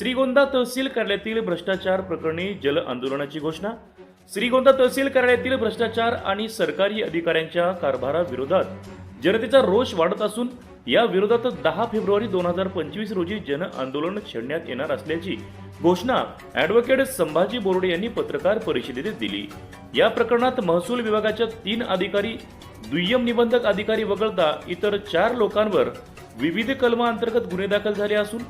श्रीगोंदा तहसील कार्यालयातील भ्रष्टाचार प्रकरणी जल आंदोलनाची घोषणा. श्रीगोंदा तहसील कार्यालयातील भ्रष्टाचार आणि सरकारी अधिकाऱ्यांच्या कारभाराविरोधात जनतेचा रोष वाढत असून या विरोधात दहा फेब्रुवारी दोन हजार पंचवीस रोजी जन आंदोलन छेडण्यात येणार असल्याची घोषणा ॲडव्होकेट संभाजी बोर्डे यांनी पत्रकार परिषदेत दिली. या प्रकरणात महसूल विभागाच्या तीन अधिकारी दुय्यम निबंधक अधिकारी वगळता इतर चार लोकांवर विविध कलमांतर्गत गुन्हे दाखल झाले असून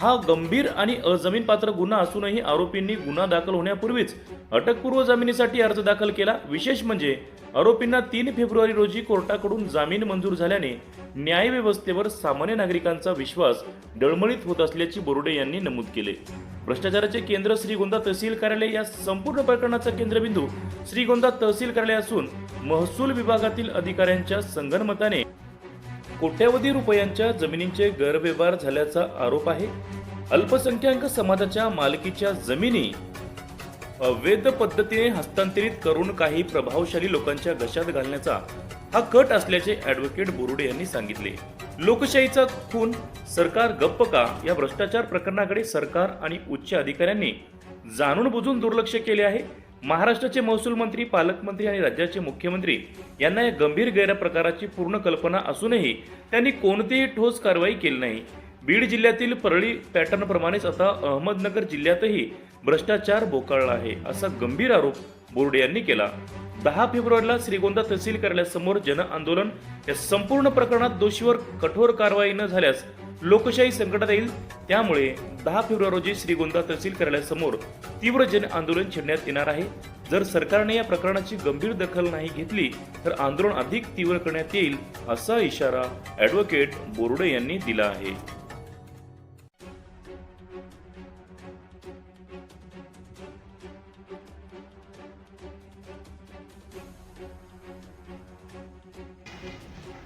हा गंभीर आणि अजमीनपात्र गुन्हा असूनही आरोपींनी गुन्हा दाखल होण्यापूर्वीच अटकपूर्व जामिनीसाठी अर्ज दाखल केला. विशेष म्हणजे आरोपींना तीन फेब्रुवारी रोजी कोर्टाकडून जामीन मंजूर झाल्याने न्यायव्यवस्थेवर सामान्य नागरिकांचा विश्वास डळमळीत होत असल्याची बोर्डे यांनी नमूद केले. भ्रष्टाचाराचे केंद्र श्रीगोंदा तहसील कार्यालय या संपूर्ण प्रकरणाचा केंद्रबिंदू श्रीगोंदा तहसील कार्यालय असून महसूल विभागातील अधिकाऱ्यांच्या संगनमताने कोट्यवधी रुपयांच्या जमिनींचे गैरव्यवहार झाल्याचा आरोप आहे. अल्पसंख्याक समाजाच्या मालकीच्या जमिनी अवैध पद्धतीने हस्तांतरित करून काही प्रभावशाली लोकांच्या घशात घालण्याचा हा कट असल्याचे ॲडव्होकेट बोरुडे यांनी सांगितले. लोकशाहीचा खून सरकार गप्प का या भ्रष्टाचार प्रकरणाकडे सरकार आणि उच्च अधिकाऱ्यांनी जाणून बुजून दुर्लक्ष केले आहे. महाराष्ट्राचे महसूल मंत्री पालकमंत्री आणि राज्याचे मुख्यमंत्री यांना या गंभीर गैरप्रकाराची पूर्ण कल्पना असूनही त्यांनी कोणतीही ठोस कारवाई केली नाही. बीड जिल्ह्यातील परळी पॅटर्नप्रमाणेच आता अहमदनगर जिल्ह्यातही भ्रष्टाचार बोकाळला आहे असा गंभीर आरोप बोर्डे यांनी केला. दहा फेब्रुवारीला श्रीगोंदा तहसील कार्यालयासमोर जन आंदोलन या संपूर्ण प्रकरणात दोषीवर कठोर कारवाई न झाल्यास लोकशाही संकटात येईल. त्यामुळे दहा फेब्रुवारी रोजी श्रीगोंदा तहसील कार्यालयासमोर तीव्र जन आंदोलन छेडण्यात येणार आहे. जर सरकारने या प्रकरणाची गंभीर दखल नाही घेतली तर आंदोलन अधिक तीव्र करण्यात येईल असा इशारा ॲडव्होकेट बोर्डे यांनी दिला आहे.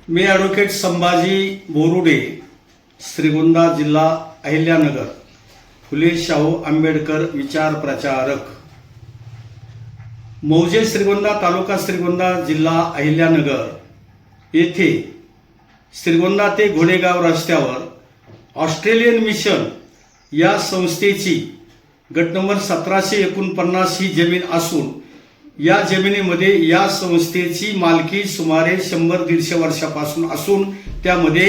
मी ॲडव्होकेट संभाजी बोरुडे श्रीगोंदा जिल्हा अहिल्यानगर फुले शाहू आंबेडकर विचार प्रचारक. मौजे श्रीगोंदा तालुका श्रीगोंदा जिल्हा अहिल्यानगर येथे श्रीगोंदा ते घोडेगाव रस्त्यावर ऑस्ट्रेलियन मिशन या संस्थेची गट नंबर सतराशे एकोणपन्नास ही जमीन असून या जमिनीमध्ये या संस्थेची मालकी सुमारे शंभर दीडशे वर्षापासून असून त्यामध्ये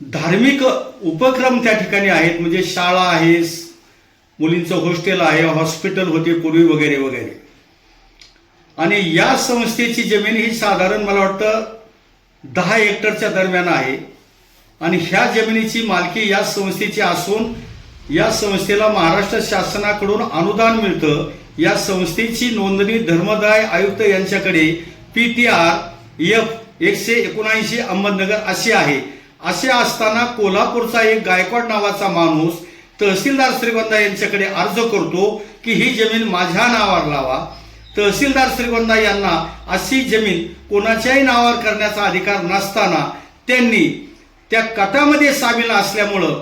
धार्मिक उपक्रम त्या ठिकाणी आहेत. म्हणजे शाळा आहे मुलींचं हॉस्टेल आहे हॉस्पिटल होते पूर्वी वगैरे वगैरे. आणि या संस्थेची जमीन ही साधारण मला वाटतं दहा हेक्टरच्या दरम्यान आहे. आणि ह्या जमिनीची मालकी या संस्थेची असून या संस्थेला महाराष्ट्र शासनाकडून अनुदान मिळतं. या संस्थेची नोंदणी धर्मदाय आयुक्त यांच्याकडे पी टी आर एफ एकशे एकोणऐंशी अहमदनगर अशी आहे. असे असताना कोल्हापूरचा एक गायकवाड नावाचा माणूस तहसीलदार श्रीगोंदा यांच्याकडे अर्ज करतो की ही जमीन माझ्या नावावर लावा. तहसीलदार श्रीगोंदा यांना अशी जमीन कोणाच्याही नावावर करण्याचा अधिकार नसताना त्यांनी त्या कटामध्ये सामील असल्यामुळं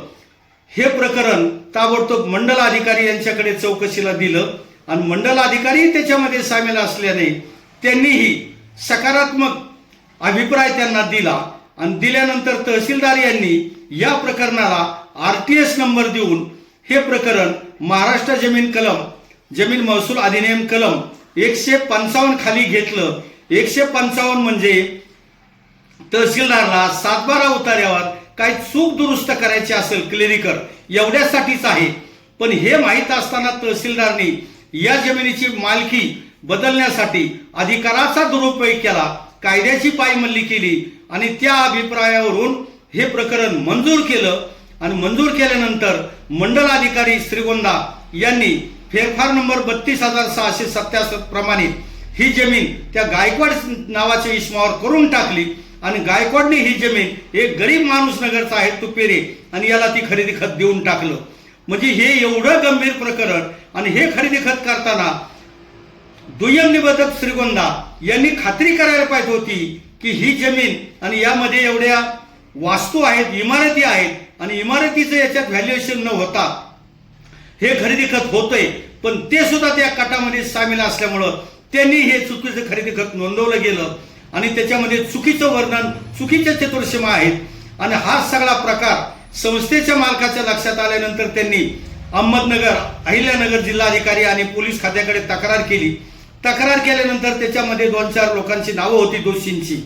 हे प्रकरण ताबडतोब मंडल अधिकारी यांच्याकडे चौकशीला दिलं आणि मंडल अधिकारी त्याच्यामध्ये सामील असल्याने त्यांनीही सकारात्मक अभिप्राय त्यांना दिला. आणि दिल्यानंतर तहसीलदार यांनी या प्रकरणाला आर टी एस नंबर देऊन हे प्रकरण महाराष्ट्र जमीन कलम जमीन महसूल अधिनियम कलम एकशे पंचावन्न खाली घेतलं. एकशे पंचावन्न म्हणजे तहसीलदारला सातबारा उतार्यावर काही चूक दुरुस्त करायची असेल क्लिनिकर एवढ्यासाठीच आहे. पण हे माहीत असताना तहसीलदारनी या जमिनीची मालकी बदलण्यासाठी अधिकाराचा दुरुपयोग केला. कायद्याची पायमल्ली केली आणि त्या अभिप्रायावरून हे प्रकरण मंजूर केलं आणि मंजूर केल्यानंतर मंडल अधिकारी श्रीगोंदा यांनी फेरफार नंबर बत्तीस हजार सहाशे सत्याहत्तर प्रमाणे ही जमीन त्या गायकवाड नावाच्या इस्मावर करून टाकली आणि गायकवाडने ही जमीन एक गरीब माणूस नगरचा आहे तुपेरे आणि याला ती खरेदी खत देऊन टाकलं. म्हणजे हे एवढं गंभीर प्रकरण आणि हे खरेदी खत करताना दुय्यम निबंधक श्रीगोंदा यांनी खात्री करायला पाहिजे होती की ही जमीन आणि यामध्ये एवढ्या वास्तू आहेत इमारती आहेत आणि इमारतीचं याच्यात व्हॅल्युएशन न होता हे खरेदी खत होतंय. पण ते सुद्धा त्या कटामध्ये सामील असल्यामुळं त्यांनी हे चुकीचं खरेदी खत नोंदवलं गेलं आणि त्याच्यामध्ये चुकीचं वर्णन चुकीच्या चतुर्सीमा आहेत. आणि हा सगळा प्रकार संस्थेच्या मालकाच्या लक्षात आल्यानंतर त्यांनी अहमदनगर अहिल्यानगर जिल्हाधिकारी आणि पोलीस खात्याकडे तक्रार केली. तक्रार केल्यानंतर त्याच्यामध्ये दोन चार लोकांची नावं होती दोषींची.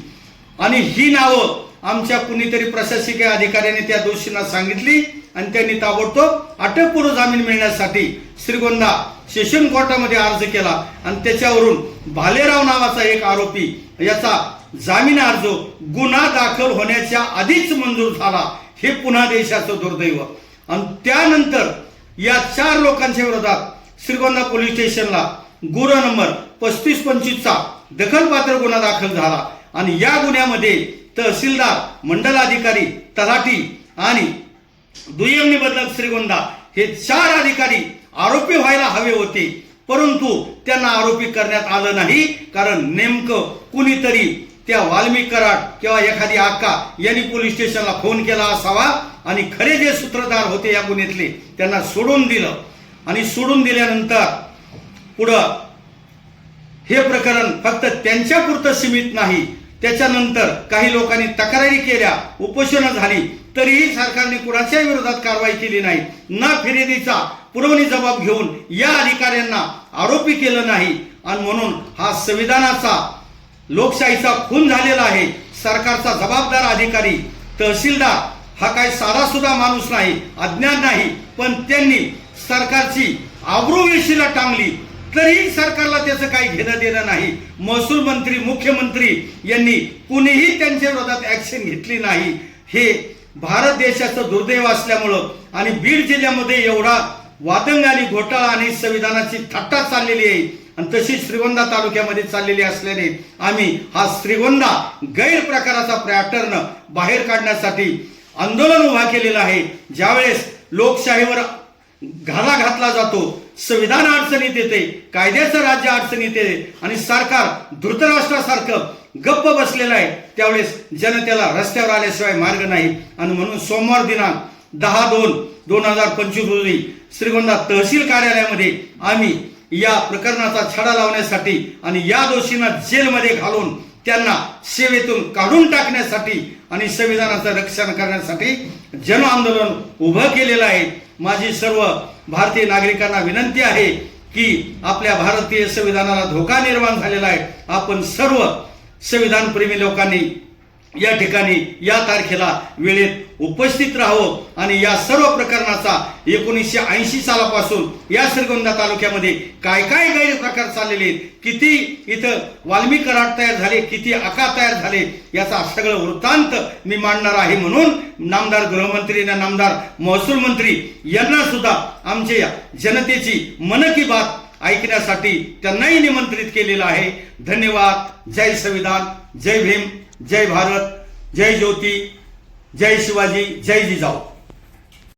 आणि ही नावं आमच्या कुणीतरी प्रशासकीय अधिकाऱ्याने त्या दोषींना सांगितली आणि त्यांनी ताबडतोब अटकपूर्व जामीन मिळण्यासाठी श्रीगोंदा सेशन कोर्टामध्ये अर्ज केला. आणि त्याच्यावरून भालेराव नावाचा एक आरोपी याचा जामीन अर्ज गुन्हा दाखल होण्याच्या आधीच मंजूर झाला. हे पुन्हा देशाचं दुर्दैव. आणि त्यानंतर या चार लोकांच्या विरोधात श्रीगोंदा पोलीस स्टेशनला गुन्हा नंबर पस्तीस पंचवीसचा दखलपात्र गुन्हा दाखल झाला. आणि या गुन्ह्यामध्ये तहसीलदार मंडलाधिकारी तलाठी आणि दुय्यम निबंधक श्रीगोंदा हे चार अधिकारी आरोपी व्हायला हवे होते. परंतु त्यांना आरोपी करण्यात आलं नाही. कारण नेमकं कुणीतरी त्या वाल्मिक कराड किंवा एखादी आक्का यांनी पोलीस स्टेशनला फोन केला असावा. आणि खरे जे सूत्रधार होते या गुन्ह्यातले त्यांना सोडून दिलं. आणि सोडून दिल्यानंतर पुढं हे प्रकरण फक्त त्यांच्यापुरतं सीमित नाही त्याच्यानंतर काही लोकांनी तक्रारी केल्या उपोषणं झाली तरीही सरकारने कुणाच्या विरोधात कारवाई केली नाही. ना फिर्यादीचा पुरवणी जबाब घेऊन या अधिकाऱ्यांना आरोपी केलं नाही. आणि म्हणून हा संविधानाचा लोकशाहीचा खून झालेला आहे. सरकारचा जबाबदार अधिकारी तहसीलदार हा काही साधा सुद्धा माणूस नाही अज्ञान नाही. पण त्यांनी सरकारची आबरू वेशीला टांगली. तरीही सरकारला त्याचं काही घेणं देणं नाही. महसूल मंत्री मुख्यमंत्री यांनी कुणीही त्यांच्या विरोधात ऍक्शन घेतली नाही. हे भारत देशाचं दुर्दैव असल्यामुळं आणि बीड जिल्ह्यामध्ये एवढा वादंग आणि घोटाळा आणि संविधानाची थट्टा चाललेली आहे. आणि तशी श्रीगोंदा तालुक्यामध्ये चाललेली असल्याने आम्ही हा श्रीगोंदा गैरप्रकाराचा पॅटर्न बाहेर काढण्यासाठी आंदोलन उभा केलेलं आहे. ज्यावेळेस लोकशाहीवर घाला घातला जातो. संविधान अडचणीत येते कायद्याचं राज्य अडचणीत येते आणि सरकार धृतराष्ट्रासारखं गप्प बसलेलं आहे. त्यावेळेस जनतेला रस्त्यावर आल्याशिवाय मार्ग नाही. आणि म्हणून सोमवार दिनांक दहा दोन दोन हजार पंचवीस रोजी श्रीगोंदा तहसील कार्यालयामध्ये आम्ही या प्रकरणाचा छडा लावण्यासाठी आणि या दोषींना जेलमध्ये घालून त्यांना सेवेतून काढून टाकण्यासाठी आणि संविधानाचं रक्षण करण्यासाठी जन आंदोलन उभं केलेलं आहे. माझी सर्व भारतीय नागरिकांना विनंती आहे की आपल्या भारतीय संविधानाला धोका निर्माण झालेला आहे. आपण सर्व संविधानप्रेमी लोकांनी या ठिकाणी या तारखेला वेळेत उपस्थित राहावं आणि या सर्व प्रकरणाचा एकोणीसशे ऐंशी सालापासून या श्रीगोंदा तालुक्यामध्ये काय काय गैरप्रकार चाललेले आहेत किती इथं वाल्मिक राट तयार झाले किती आका तयार झाले याचा सगळं वृत्तांत मी मांडणार आहे म्हणून नामदार गृहमंत्री आणि नामदार महसूल मंत्री यांना सुद्धा आमच्या जनतेची मन की बात ऐकण्यासाठी त्यांनाही निमंत्रित केलेलं आहे. धन्यवाद. जय संविधान. जय भीम. जय भारत. जय ज्योती. जय शिवाजी जय जिजाऊ.